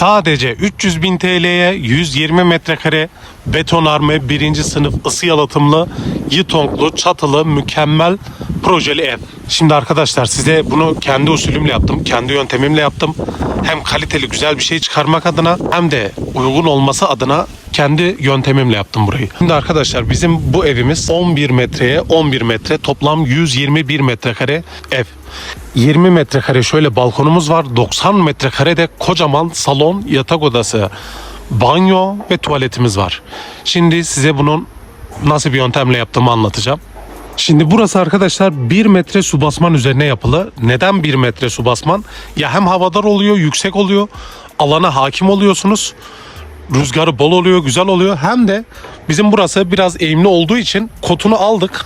Sadece 300 bin TL'ye 120 metrekare betonarme birinci sınıf ısı yalıtımlı yitonklu çatılı mükemmel projeli ev. Şimdi arkadaşlar size bunu kendi usulümle yaptım. Kendi yöntemimle yaptım. Hem kaliteli güzel bir şey çıkarmak adına hem de uygun olması adına kendi yöntemimle yaptım burayı. Şimdi arkadaşlar bizim bu evimiz 11 metreye 11 metre toplam 121 metrekare ev. 20 metrekare şöyle balkonumuz var. 90 metrekare de kocaman salon, yatak odası, banyo ve tuvaletimiz var. Şimdi size bunun nasıl bir yöntemle yaptığımı anlatacağım. Şimdi burası arkadaşlar 1 metre su basman üzerine yapılı. Neden 1 metre su basman? Ya hem havadar oluyor, yüksek oluyor, alana hakim oluyorsunuz. Rüzgarı bol oluyor, güzel oluyor. Hem de bizim burası biraz eğimli olduğu için kotunu aldık.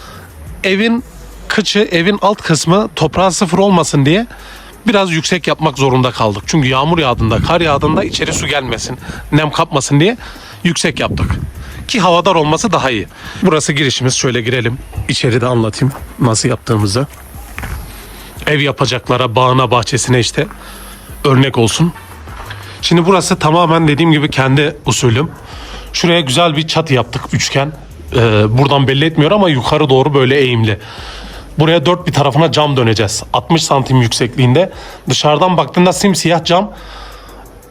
Evin kıçı, evin alt kısmı toprağı sıfır olmasın diye biraz yüksek yapmak zorunda kaldık. Çünkü yağmur yağdığında, kar yağdığında içeri su gelmesin, nem kapmasın diye yüksek yaptık. Ki havadar olması daha iyi. Burası girişimiz. Şöyle girelim. İçeri de anlatayım nasıl yaptığımızı. Ev yapacaklara, bağına, bahçesine işte örnek olsun. Şimdi burası tamamen dediğim gibi kendi usulüm. Şuraya güzel bir çatı yaptık üçgen. Ee, buradan belli etmiyor ama yukarı doğru böyle eğimli. Buraya dört bir tarafına cam döneceğiz. 60 santim yüksekliğinde. Dışarıdan baktığında simsiyah cam.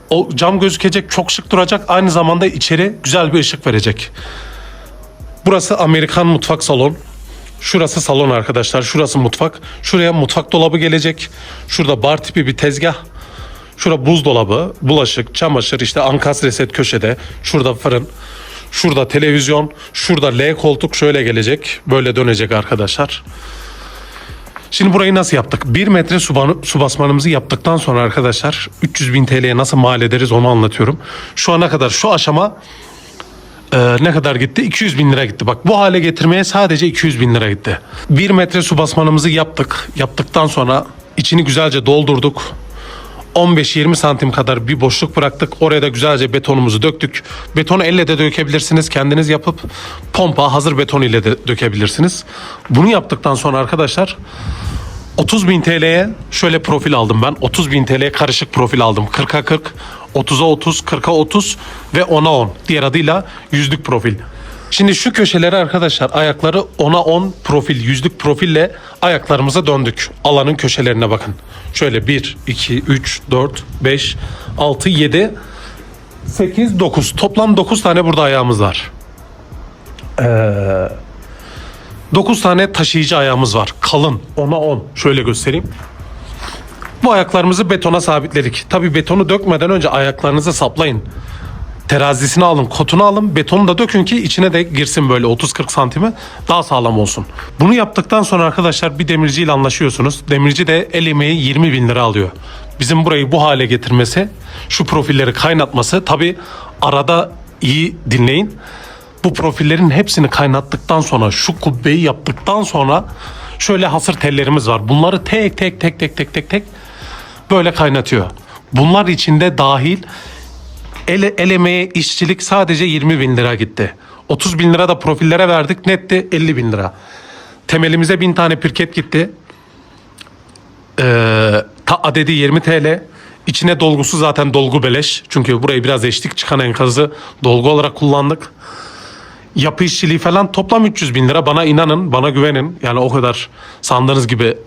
O cam gözükecek çok şık duracak. Aynı zamanda içeri güzel bir ışık verecek. Burası Amerikan mutfak salon. Şurası salon arkadaşlar. Şurası mutfak. Şuraya mutfak dolabı gelecek. Şurada bar tipi bir tezgah. Şurada buzdolabı, bulaşık, çamaşır, işte ankas reset köşede. Şurada fırın. Şurada televizyon. Şurada L koltuk şöyle gelecek. Böyle dönecek arkadaşlar. Şimdi burayı nasıl yaptık? 1 metre su, su basmanımızı yaptıktan sonra arkadaşlar 300 bin TL'ye nasıl mal ederiz onu anlatıyorum. Şu ana kadar şu aşama ee, ne kadar gitti? 200 bin lira gitti. Bak bu hale getirmeye sadece 200 bin lira gitti. 1 metre su basmanımızı yaptık. Yaptıktan sonra içini güzelce doldurduk. 15-20 santim kadar bir boşluk bıraktık. Oraya da güzelce betonumuzu döktük. Betonu elle de dökebilirsiniz. Kendiniz yapıp pompa hazır beton ile de dökebilirsiniz. Bunu yaptıktan sonra arkadaşlar 30 bin TL'ye şöyle profil aldım ben. 30 bin TL'ye karışık profil aldım. 40'a 40, 30'a 30, 40'a 30 ve 10'a 10. Diğer adıyla yüzlük profil. Şimdi şu köşelere arkadaşlar ayakları 10'a 10 profil, yüzlük profille ayaklarımıza döndük. Alanın köşelerine bakın. Şöyle 1, 2, 3, 4, 5, 6, 7, 8, 9. Toplam 9 tane burada ayağımız var. 9 tane taşıyıcı ayağımız var. Kalın. 10'a 10. Şöyle göstereyim. Bu ayaklarımızı betona sabitledik. Tabi betonu dökmeden önce ayaklarınızı saplayın. Terazisini alın, kotunu alın, betonu da dökün ki içine de girsin böyle 30-40 santimi daha sağlam olsun. Bunu yaptıktan sonra arkadaşlar bir demirciyle anlaşıyorsunuz. Demirci de el emeği 20 bin lira alıyor. Bizim burayı bu hale getirmesi, şu profilleri kaynatması tabi arada iyi dinleyin bu profillerin hepsini kaynattıktan sonra şu kubbeyi yaptıktan sonra şöyle hasır tellerimiz var. Bunları tek tek tek tek tek tek tek böyle kaynatıyor. Bunlar içinde dahil el, el işçilik sadece 20 bin lira gitti. 30 bin lira da profillere verdik netti 50 bin lira. Temelimize bin tane pirket gitti. Ee, ta adedi 20 TL. İçine dolgusu zaten dolgu beleş. Çünkü burayı biraz eşlik çıkan enkazı dolgu olarak kullandık yapı işçiliği falan toplam 300 bin lira. Bana inanın, bana güvenin. Yani o kadar sandığınız gibi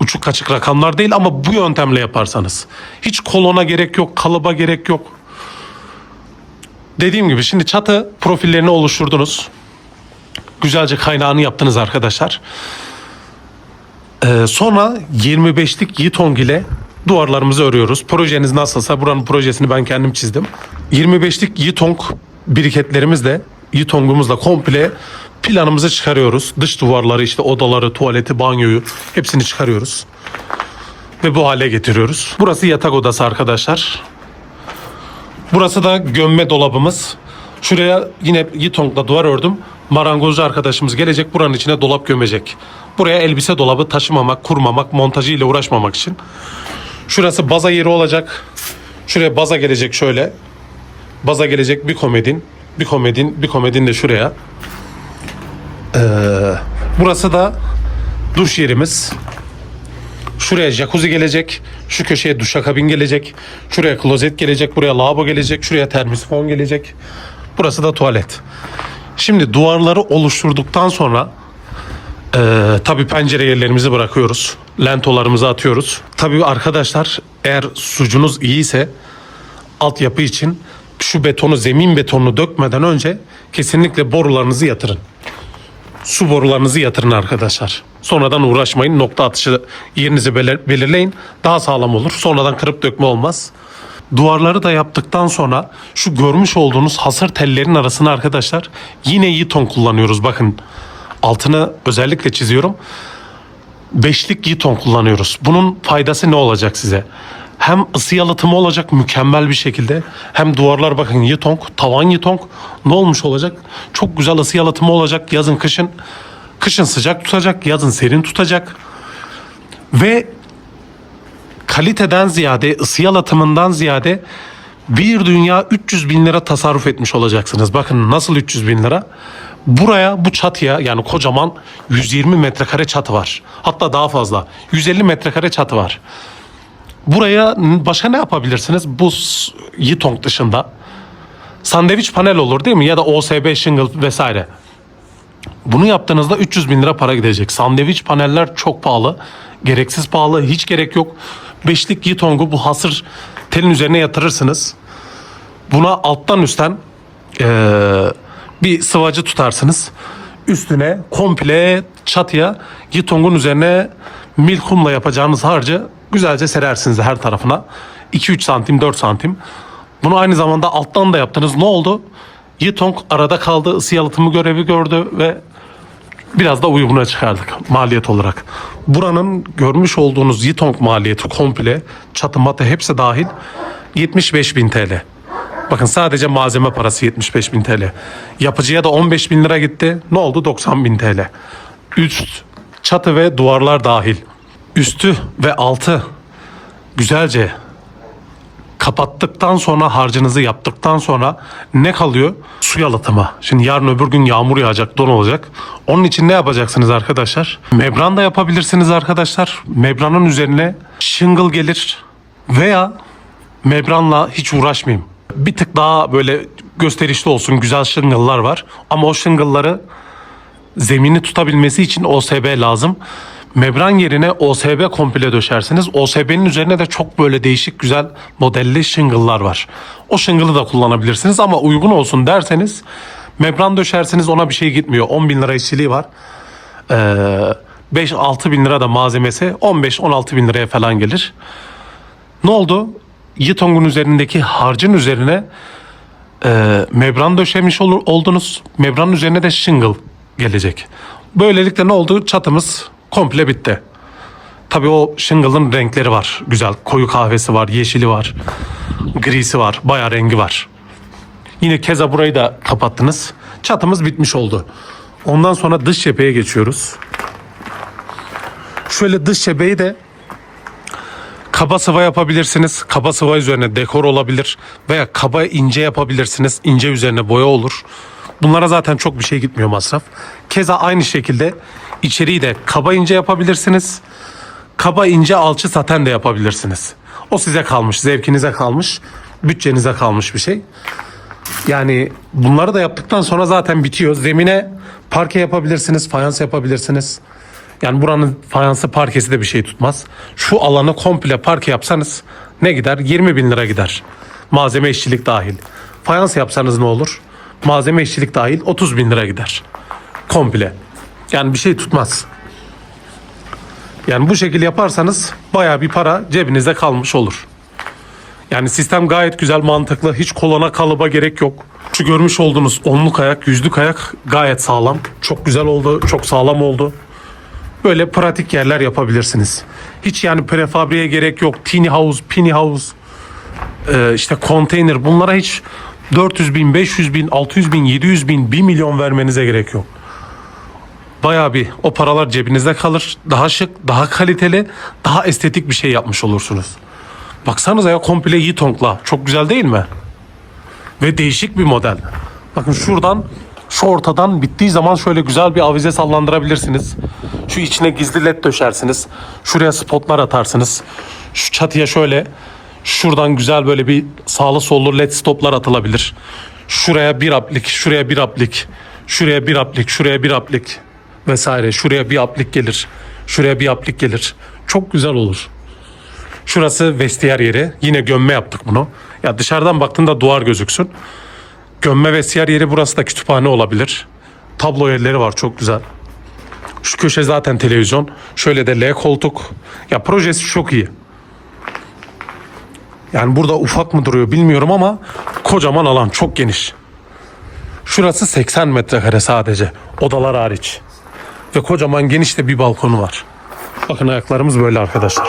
uçuk kaçık rakamlar değil ama bu yöntemle yaparsanız. Hiç kolona gerek yok, kalıba gerek yok. Dediğim gibi şimdi çatı profillerini oluşturdunuz. Güzelce kaynağını yaptınız arkadaşlar. Ee, sonra 25'lik yitong ile duvarlarımızı örüyoruz. Projeniz nasılsa buranın projesini ben kendim çizdim. 25'lik yitong biriketlerimizle yitongumuzla komple planımızı çıkarıyoruz. Dış duvarları işte odaları, tuvaleti, banyoyu hepsini çıkarıyoruz. Ve bu hale getiriyoruz. Burası yatak odası arkadaşlar. Burası da gömme dolabımız. Şuraya yine yitongla duvar ördüm. Marangozcu arkadaşımız gelecek buranın içine dolap gömecek. Buraya elbise dolabı taşımamak, kurmamak, montajı ile uğraşmamak için. Şurası baza yeri olacak. Şuraya baza gelecek şöyle. Baza gelecek bir komedin. Bir komedin, bir komedin de şuraya. Ee, burası da duş yerimiz. Şuraya jacuzzi gelecek. Şu köşeye duşakabin gelecek. Şuraya klozet gelecek. Buraya lavabo gelecek. Şuraya termosifon gelecek. Burası da tuvalet. Şimdi duvarları oluşturduktan sonra ee, tabii pencere yerlerimizi bırakıyoruz. Lentolarımızı atıyoruz. Tabii arkadaşlar eğer sucunuz iyiyse altyapı için şu betonu zemin betonunu dökmeden önce kesinlikle borularınızı yatırın. Su borularınızı yatırın arkadaşlar. Sonradan uğraşmayın. Nokta atışı yerinizi belir- belirleyin. Daha sağlam olur. Sonradan kırıp dökme olmaz. Duvarları da yaptıktan sonra şu görmüş olduğunuz hasır tellerin arasına arkadaşlar yine yiton kullanıyoruz. Bakın altını özellikle çiziyorum. Beşlik yiton kullanıyoruz. Bunun faydası ne olacak size? Hem ısı yalıtımı olacak mükemmel bir şekilde. Hem duvarlar bakın yitong, tavan yitong. Ne olmuş olacak? Çok güzel ısı yalıtımı olacak yazın kışın. Kışın sıcak tutacak, yazın serin tutacak. Ve kaliteden ziyade, ısı yalıtımından ziyade bir dünya 300 bin lira tasarruf etmiş olacaksınız. Bakın nasıl 300 bin lira? Buraya bu çatıya yani kocaman 120 metrekare çatı var. Hatta daha fazla 150 metrekare çatı var. Buraya başka ne yapabilirsiniz? Bu Yitong dışında sandviç panel olur değil mi? Ya da OSB shingle vesaire. Bunu yaptığınızda 300 bin lira para gidecek. Sandviç paneller çok pahalı. Gereksiz pahalı. Hiç gerek yok. Beşlik Yitong'u bu hasır telin üzerine yatırırsınız. Buna alttan üstten eee, bir sıvacı tutarsınız. Üstüne komple çatıya Yitong'un üzerine milkumla yapacağınız harcı güzelce serersiniz her tarafına. 2-3 santim 4 santim. Bunu aynı zamanda alttan da yaptınız. Ne oldu? Yitong arada kaldı. ısı yalıtımı görevi gördü ve biraz da uyguna çıkardık maliyet olarak. Buranın görmüş olduğunuz Yitong maliyeti komple çatı matı hepsi dahil 75 bin TL. Bakın sadece malzeme parası 75 bin TL. Yapıcıya da 15 bin lira gitti. Ne oldu? 90 bin TL. Üst, çatı ve duvarlar dahil. Üstü ve altı güzelce kapattıktan sonra harcınızı yaptıktan sonra ne kalıyor? Su yalıtımı. Şimdi yarın öbür gün yağmur yağacak, don olacak. Onun için ne yapacaksınız arkadaşlar? Membran da yapabilirsiniz arkadaşlar. Membranın üzerine shingle gelir veya membranla hiç uğraşmayayım. Bir tık daha böyle gösterişli olsun güzel shingle'lar var. Ama o shingle'ları zemini tutabilmesi için OSB lazım. Membran yerine OSB komple döşersiniz. OSB'nin üzerine de çok böyle değişik güzel modelli shingle'lar var. O shingle'ı da kullanabilirsiniz ama uygun olsun derseniz membran döşersiniz ona bir şey gitmiyor. 10 bin lira işçiliği var. Ee, 5-6 bin lira da malzemesi 15-16 bin liraya falan gelir. Ne oldu? Yitong'un üzerindeki harcın üzerine e, membran döşemiş olur, oldunuz. Membranın üzerine de shingle gelecek. Böylelikle ne oldu? Çatımız komple bitti. Tabii o shingle'ın renkleri var. Güzel. Koyu kahvesi var, yeşili var, grisi var, bayağı rengi var. Yine keza burayı da kapattınız. Çatımız bitmiş oldu. Ondan sonra dış cepheye geçiyoruz. Şöyle dış cepheyi de Kaba sıva yapabilirsiniz. Kaba sıva üzerine dekor olabilir. Veya kaba ince yapabilirsiniz. İnce üzerine boya olur. Bunlara zaten çok bir şey gitmiyor masraf. Keza aynı şekilde içeriği de kaba ince yapabilirsiniz. Kaba ince alçı saten de yapabilirsiniz. O size kalmış, zevkinize kalmış, bütçenize kalmış bir şey. Yani bunları da yaptıktan sonra zaten bitiyor. Zemine parke yapabilirsiniz, fayans yapabilirsiniz. Yani buranın fayansı parkesi de bir şey tutmaz. Şu alanı komple parke yapsanız ne gider? 20 bin lira gider. Malzeme işçilik dahil. Fayans yapsanız ne olur? Malzeme işçilik dahil 30 bin lira gider. Komple. Yani bir şey tutmaz. Yani bu şekilde yaparsanız baya bir para cebinizde kalmış olur. Yani sistem gayet güzel, mantıklı. Hiç kolona kalıba gerek yok. Şu görmüş olduğunuz onluk ayak, yüzlük ayak gayet sağlam. Çok güzel oldu, çok sağlam oldu. Böyle pratik yerler yapabilirsiniz. Hiç yani prefabriğe gerek yok. Tiny house, pini house, e, işte konteyner bunlara hiç 400 bin, 500 bin, 600 bin, 700 bin, 1 milyon vermenize gerek yok. Bayağı bir o paralar cebinizde kalır. Daha şık, daha kaliteli, daha estetik bir şey yapmış olursunuz. Baksanıza ya komple Yitong'la. Çok güzel değil mi? Ve değişik bir model. Bakın şuradan şu ortadan bittiği zaman şöyle güzel bir avize sallandırabilirsiniz. Şu içine gizli led döşersiniz. Şuraya spotlar atarsınız. Şu çatıya şöyle şuradan güzel böyle bir sağlı sollu led stoplar atılabilir. Şuraya bir aplik, şuraya bir aplik, şuraya bir aplik, şuraya bir aplik vesaire. Şuraya bir aplik gelir. Şuraya bir aplik gelir. Çok güzel olur. Şurası vestiyer yeri. Yine gömme yaptık bunu. Ya dışarıdan baktığında duvar gözüksün. Gömme vestiyer yeri burası da kütüphane olabilir. Tablo yerleri var çok güzel. Şu köşe zaten televizyon. Şöyle de L koltuk. Ya projesi çok iyi. Yani burada ufak mı duruyor bilmiyorum ama kocaman alan çok geniş. Şurası 80 metrekare sadece. Odalar hariç. Ve kocaman geniş de bir balkonu var. Bakın ayaklarımız böyle arkadaşlar.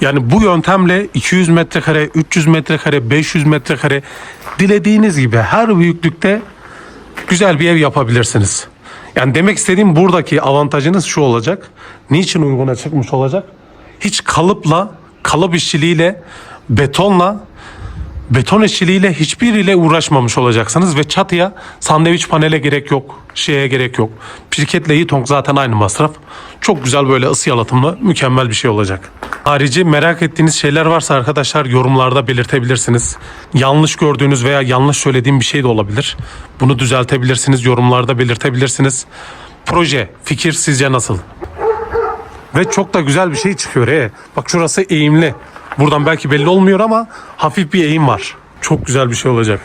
Yani bu yöntemle 200 metrekare, 300 metrekare, 500 metrekare dilediğiniz gibi her büyüklükte güzel bir ev yapabilirsiniz. Yani demek istediğim buradaki avantajınız şu olacak. Niçin uyguna çıkmış olacak? Hiç kalıpla, kalıp işçiliğiyle, betonla, beton işçiliğiyle hiçbiriyle uğraşmamış olacaksınız ve çatıya sandviç panele gerek yok, şeye gerek yok. Pirketle Yitong zaten aynı masraf. Çok güzel böyle ısı yalıtımlı mükemmel bir şey olacak. Harici merak ettiğiniz şeyler varsa arkadaşlar yorumlarda belirtebilirsiniz. Yanlış gördüğünüz veya yanlış söylediğim bir şey de olabilir. Bunu düzeltebilirsiniz, yorumlarda belirtebilirsiniz. Proje, fikir sizce nasıl? Ve çok da güzel bir şey çıkıyor he. Bak şurası eğimli. Buradan belki belli olmuyor ama hafif bir eğim var. Çok güzel bir şey olacak.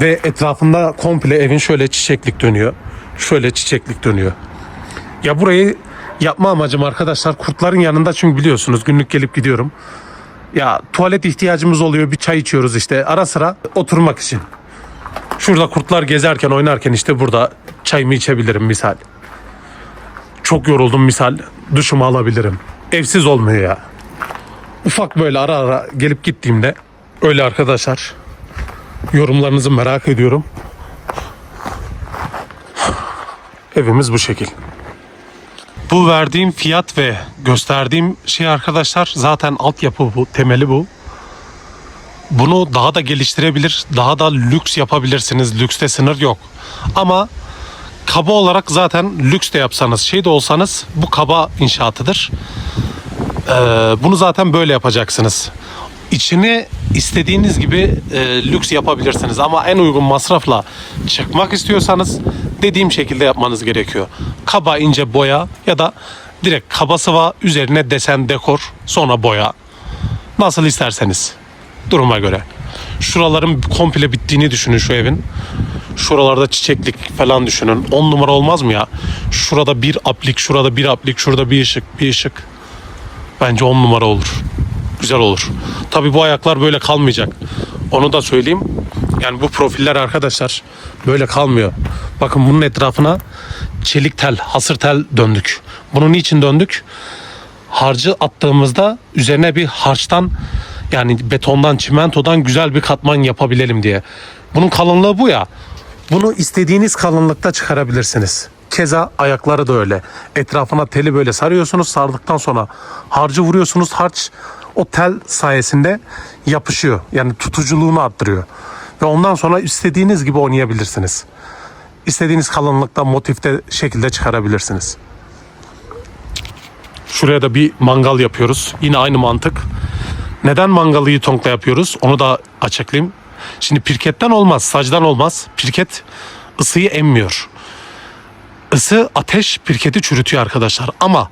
Ve etrafında komple evin şöyle çiçeklik dönüyor. Şöyle çiçeklik dönüyor. Ya burayı yapma amacım arkadaşlar kurtların yanında çünkü biliyorsunuz günlük gelip gidiyorum. Ya tuvalet ihtiyacımız oluyor bir çay içiyoruz işte ara sıra oturmak için. Şurada kurtlar gezerken oynarken işte burada çayımı içebilirim misal. Çok yoruldum misal duşumu alabilirim. Evsiz olmuyor ya. Ufak böyle ara ara gelip gittiğimde öyle arkadaşlar. Yorumlarınızı merak ediyorum. Evimiz bu şekil. Bu verdiğim fiyat ve gösterdiğim şey arkadaşlar zaten altyapı bu, temeli bu. Bunu daha da geliştirebilir, daha da lüks yapabilirsiniz. Lükste sınır yok. Ama kaba olarak zaten lüks de yapsanız, şey de olsanız bu kaba inşaatıdır. Ee, bunu zaten böyle yapacaksınız. İçini istediğiniz gibi e, lüks yapabilirsiniz ama en uygun masrafla çıkmak istiyorsanız dediğim şekilde yapmanız gerekiyor. Kaba ince boya ya da direkt kaba sıva üzerine desen dekor sonra boya. Nasıl isterseniz duruma göre. Şuraların komple bittiğini düşünün şu evin. Şuralarda çiçeklik falan düşünün. 10 numara olmaz mı ya? Şurada bir aplik, şurada bir aplik, şurada bir ışık, bir ışık. Bence 10 numara olur. Güzel olur. Tabi bu ayaklar böyle kalmayacak. Onu da söyleyeyim. Yani bu profiller arkadaşlar böyle kalmıyor. Bakın bunun etrafına çelik tel, hasır tel döndük. Bunun niçin döndük? Harcı attığımızda üzerine bir harçtan yani betondan, çimentodan güzel bir katman yapabilelim diye. Bunun kalınlığı bu ya. Bunu istediğiniz kalınlıkta çıkarabilirsiniz. Keza ayakları da öyle. Etrafına teli böyle sarıyorsunuz. Sardıktan sonra harcı vuruyorsunuz. Harç o tel sayesinde yapışıyor. Yani tutuculuğunu arttırıyor. Ve ondan sonra istediğiniz gibi oynayabilirsiniz. İstediğiniz kalınlıkta, motifte şekilde çıkarabilirsiniz. Şuraya da bir mangal yapıyoruz. Yine aynı mantık. Neden mangalı Yitong'la yapıyoruz? Onu da açıklayayım. Şimdi pirketten olmaz, sacdan olmaz. Pirket ısıyı emmiyor. Isı ateş pirketi çürütüyor arkadaşlar. Ama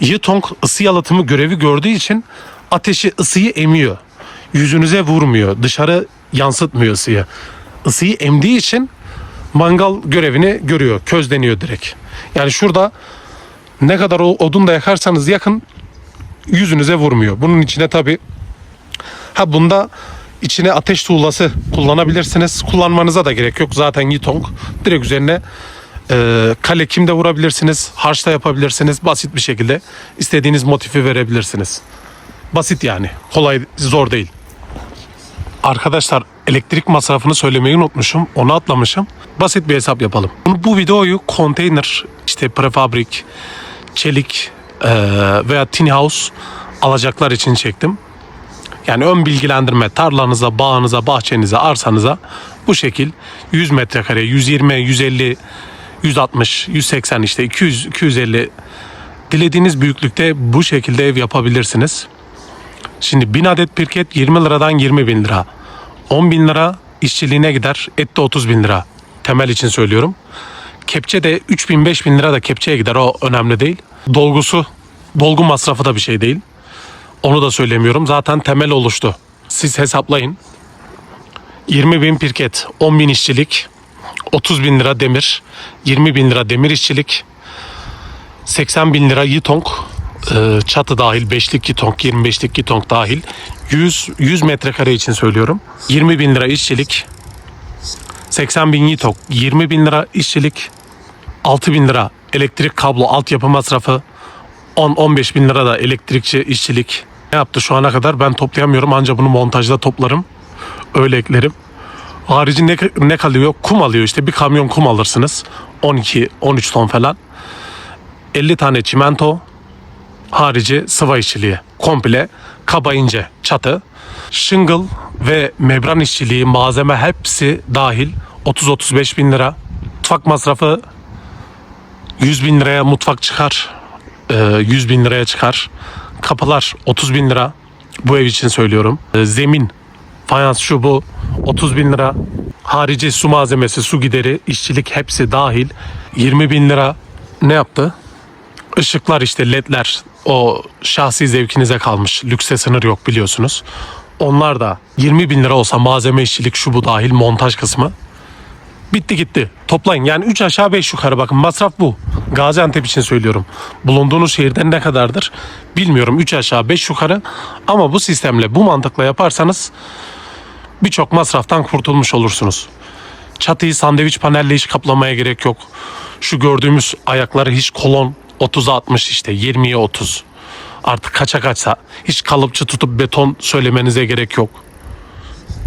Yitong ısı yalıtımı görevi gördüğü için ateşi ısıyı emiyor. Yüzünüze vurmuyor. Dışarı yansıtmıyor ısıyı. Isıyı emdiği için mangal görevini görüyor. Közleniyor direkt. Yani şurada ne kadar odun da yakarsanız yakın yüzünüze vurmuyor. Bunun içine tabi ha bunda içine ateş tuğlası kullanabilirsiniz. Kullanmanıza da gerek yok. Zaten Yitong direkt üzerine e, kale kimde vurabilirsiniz. Harçta yapabilirsiniz. Basit bir şekilde istediğiniz motifi verebilirsiniz. Basit yani. Kolay, zor değil. Arkadaşlar elektrik masrafını söylemeyi unutmuşum. Onu atlamışım. Basit bir hesap yapalım. Bu, videoyu konteyner, işte prefabrik, çelik e, veya tiny house alacaklar için çektim. Yani ön bilgilendirme tarlanıza, bağınıza, bahçenize, arsanıza bu şekil 100 metrekare, 120, 150, 160, 180 işte 200, 250 Dilediğiniz büyüklükte bu şekilde ev yapabilirsiniz. Şimdi 1000 adet pirket 20 liradan 20 bin lira. 10 bin lira işçiliğine gider. Et de 30 bin lira. Temel için söylüyorum. Kepçe de 3 bin 5 bin lira da kepçeye gider. O önemli değil. Dolgusu, dolgu masrafı da bir şey değil. Onu da söylemiyorum. Zaten temel oluştu. Siz hesaplayın. 20 bin pirket, 10 bin işçilik, 30 bin lira demir, 20 bin lira demir işçilik, 80 bin lira yitong, e, çatı dahil 5'lik yitong, 25'lik yitong dahil 100, 100 metrekare için söylüyorum. 20 bin lira işçilik, 80 bin yitong, 20 bin lira işçilik, 6 bin lira elektrik kablo altyapı masrafı, 10-15 bin lira da elektrikçi işçilik. Ne yaptı şu ana kadar ben toplayamıyorum ancak bunu montajda toplarım. Öyle eklerim. Harici ne, ne kalıyor? Kum alıyor işte bir kamyon kum alırsınız. 12-13 ton falan. 50 tane çimento. Harici sıva işçiliği. Komple kaba ince çatı. Shingle ve membran işçiliği malzeme hepsi dahil 30-35 bin lira. Mutfak masrafı 100 bin liraya mutfak çıkar. Ee, 100 bin liraya çıkar. Kapılar 30 bin lira. Bu ev için söylüyorum. Ee, Zemin, fayans şu bu 30 bin lira. Harici su malzemesi, su gideri, işçilik hepsi dahil 20 bin lira. Ne yaptı? Işıklar işte ledler o şahsi zevkinize kalmış. Lükse sınır yok biliyorsunuz. Onlar da 20 bin lira olsa malzeme işçilik şu bu dahil montaj kısmı. Bitti gitti. Toplayın. Yani 3 aşağı 5 yukarı bakın. Masraf bu. Gaziantep için söylüyorum. Bulunduğunuz şehirden ne kadardır bilmiyorum. 3 aşağı 5 yukarı. Ama bu sistemle bu mantıkla yaparsanız birçok masraftan kurtulmuş olursunuz. Çatıyı sandviç panelle hiç kaplamaya gerek yok. Şu gördüğümüz ayakları hiç kolon 30'a 60 işte 20'ye 30. Artık kaça kaçsa hiç kalıpçı tutup beton söylemenize gerek yok.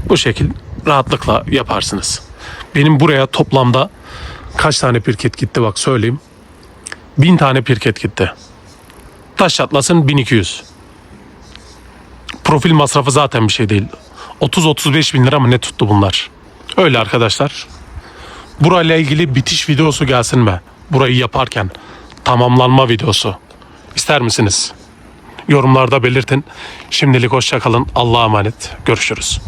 Bu şekil rahatlıkla yaparsınız. Benim buraya toplamda kaç tane pirket gitti bak söyleyeyim. 1000 tane pirket gitti. Taş çatlasın 1200. Profil masrafı zaten bir şey değil. 30-35 bin lira mı ne tuttu bunlar? Öyle arkadaşlar. Burayla ilgili bitiş videosu gelsin mi? Burayı yaparken tamamlanma videosu. İster misiniz? Yorumlarda belirtin. Şimdilik hoşça kalın. Allah'a emanet. Görüşürüz.